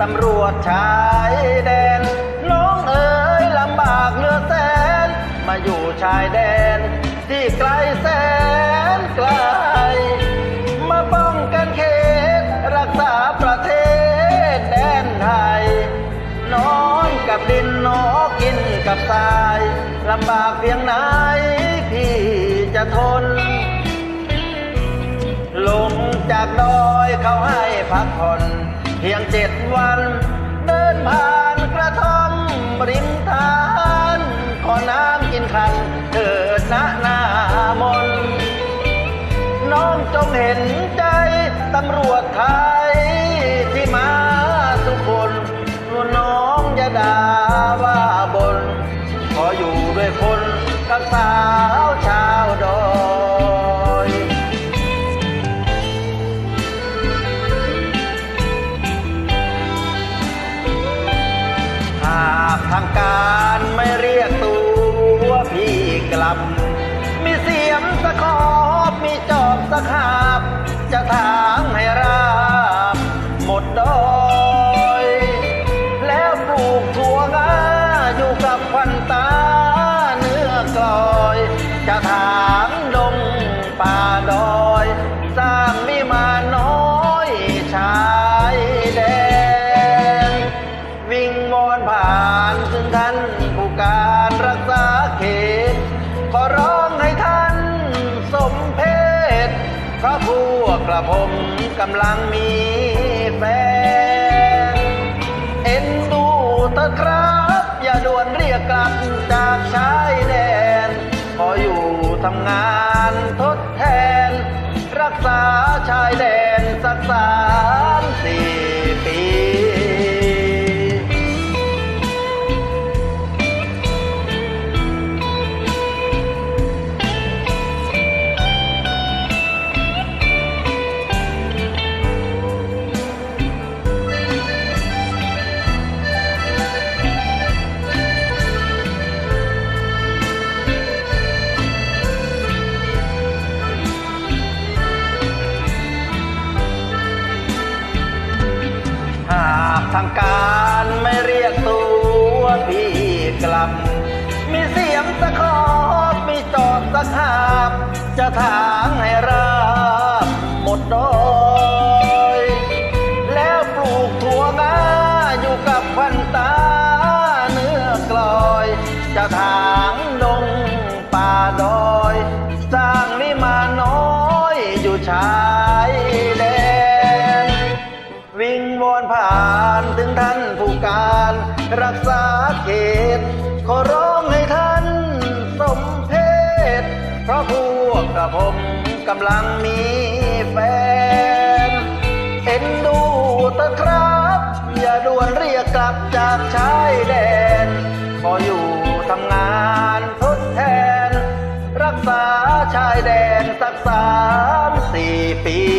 ตำรวจชายแดน น้องเอ๋ยลำบากเหลือแสน มาอยู่ชายแดน ที่ไกลแสนไกล มาป้องกันเขตรักษาประเทศแดนไทย นอนกับดินนอกินกับทรายลำบากเพียงไหนพี่จะทนลงจากดอยเขาให้พักผ่อน เพียงเจ็ดวัน เดินผ่านกระท่อมริมทานขอน้ำกินคันเถิดนะนามน น้องจงเห็นใจตำรวจไทยที่มาทุกคนน้องอย่าด่าว่าบน ขออยู่ด้วยคนกับสาว มีเสียมสะขอบมีจอบสะขาบจะถาม เพราะพวกกระผมกำลังมีแฟน เอ็นดูเถอะครับ อย่าด่วนเรียกกลับจากชายแดน ขออยู่ทำงานทดแทน รักษาชายแดนสักสามสี่ปี ทางการไม่เรียกตัวพี่กลับ มีเสียงสะขอมีจอบสะขาบจะถางให้ราบหมดดอยแล้วปลูกถั่วงาอยู่กับพันตาเนื้อกลอย จะถางดงป่าดอย สร้างวิมานน้อยอยู่ชา ถึงท่านผู้การรักษาเขต ขอร้องให้ท่านสมเพศ เพราะพวกกระผมกำลังมีแฟน เอ็นดูเถอะครับ อย่าด่วนเรียกกลับจากชายแดน ขออยู่ทำงานทดแทน รักษาชายแดนสักสามสี่ปี